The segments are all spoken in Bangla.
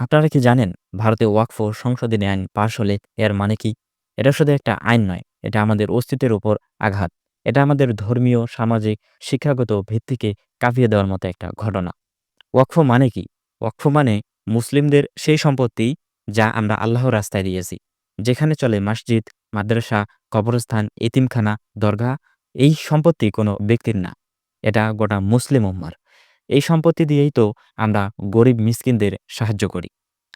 আপনারা কি জানেন ভারতে ওয়াকফ সংশোধনী আইন পাশ হলে এর মানে কি? এটা শুধু একটা আইন নয়, এটা আমাদের অস্তিত্বের উপর আঘাত। এটা আমাদের ধর্মীয়, সামাজিক, শিক্ষাগত ভিত্তিকে কাঁপিয়ে দেওয়ার মতো একটা ঘটনা। ওয়াকফ মানে কি? ওয়াকফ মানে মুসলিমদের সেই সম্পত্তি যা আমরা আল্লাহ রাস্তায় দিয়েছি, যেখানে চলে মসজিদ, মাদ্রাসা, কবরস্থান, এতিমখানা দরগা এই সম্পত্তি কোনো ব্যক্তির না। এটা গোটা মুসলিম উম্মার। এই সম্পত্তি দিয়েই তো আমরা গরিব মিসকিনদের সাহায্য করি।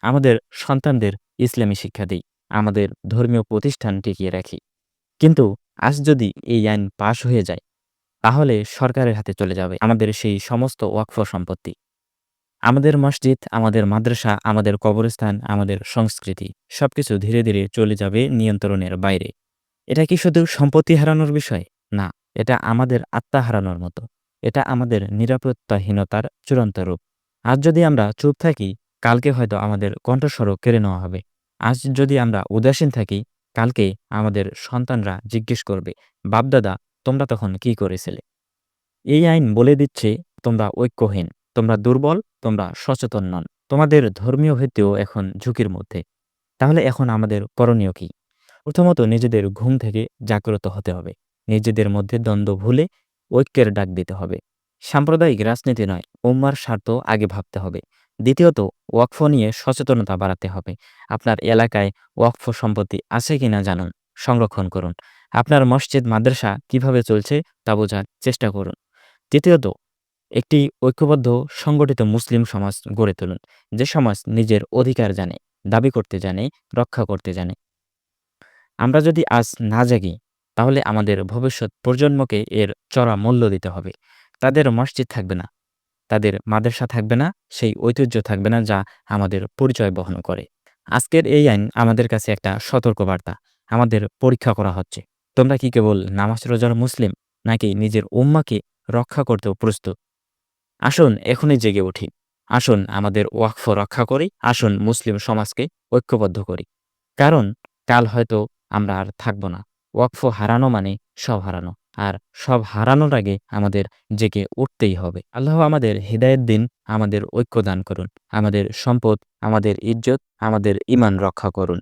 আমাদের সন্তানদের ইসলামী শিক্ষা দিই, আমাদের ধর্মীয় প্রতিষ্ঠান টিকিয়ে রাখি। কিন্তু আজ যদি এই আইন পাশ হয়ে যায়, তাহলে সরকারের হাতে চলে যাবে আমাদের সেই সমস্ত ওয়াকফ সম্পত্তি। আমাদের মসজিদ, আমাদের মাদ্রাসা, আমাদের কবরস্থান, আমাদের সংস্কৃতি, সবকিছু ধীরে ধীরে চলে যাবে নিয়ন্ত্রণের বাইরে। এটা কি শুধু সম্পত্তি হারানোর বিষয়? না, এটা আমাদের আত্মা হারানোর মতো। এটা আমাদের নিরাপত্তাহীনতার চূড়ান্ত রূপ। আজ যদি আমরা চুপ থাকি, কালকে হয়তো আমাদের কণ্ঠস্বরও কেড়ে নেওয়া হবে। আজ যদি আমরা উদাসীন থাকি, কালকে আমাদের সন্তানরা জিজ্ঞেস করবে, বাপদাদা, তোমরা তখন কি করেছিলে? এই আইন বলে দিচ্ছে, তোমরা ঐক্যহীন, তোমরা দুর্বল, তোমরা সচেতন নন। তোমাদের ধর্মীয় ভিত্তিও এখন ঝুঁকির মধ্যে। তাহলে এখন আমাদের করণীয় কি? প্রথমত নিজেদের ঘুম থেকে জাগ্রত হতে হবে। নিজেদের মধ্যে দ্বন্দ্ব ভুলে ঐক্যের ডাক দিতে হবে। সাম্প্রদায়িক রাজনীতি নয়, উম্মার স্বার্থ আগে ভাবতে হবে। দ্বিতীয়ত, ওয়াকফ নিয়ে সচেতনতা বাড়াতে হবে। আপনার এলাকায় ওয়াকফ সম্পত্তি আছে কিনা জানুন, সংরক্ষণ করুন। আপনার মসজিদ, মাদ্রাসা কীভাবে চলছে তা বোঝার চেষ্টা করুন। তৃতীয়ত, একটি ঐক্যবদ্ধ, সংগঠিত মুসলিম সমাজ গড়ে তুলুন। যে সমাজ নিজের অধিকার জানে, দাবি করতে জানে, রক্ষা করতে জানে। আমরা যদি আজ না জাগি তাহলে আমাদের ভবিষ্যৎ প্রজন্মকে এর চড়া মূল্য দিতে হবে। তাদের মসজিদ থাকবে না, তাদের মাদ্রাসা থাকবে না, সেই ঐতিহ্য থাকবে না যা আমাদের পরিচয় বহন করে। আজকের এই আইন আমাদের কাছে একটা সতর্কবার্তা, আমাদের পরীক্ষা করা হচ্ছে। তোমরা কি কেবল নামাজ রোজার মুসলিম, নাকি নিজের উম্মাকে রক্ষা করতেও প্রস্তুত? আসুন এখনই জেগে উঠি। আসুন আমাদের ওয়াকফ রক্ষা করি, আসুন মুসলিম সমাজকে ঐক্যবদ্ধ করি। কারণ কাল হয়তো আমরা আর থাকব না। ওয়াকফ হারানো মানে সব হারানো। আর সব হারানোর আগে আমাদের জেগে উঠতেই হবে। আল্লাহ আমাদের হৃদায়ত দিন আমাদের ঐক্য দান করুন। আমাদের সম্পদ, আমাদের ইজ্জত, আমাদের ইমান রক্ষা করুন।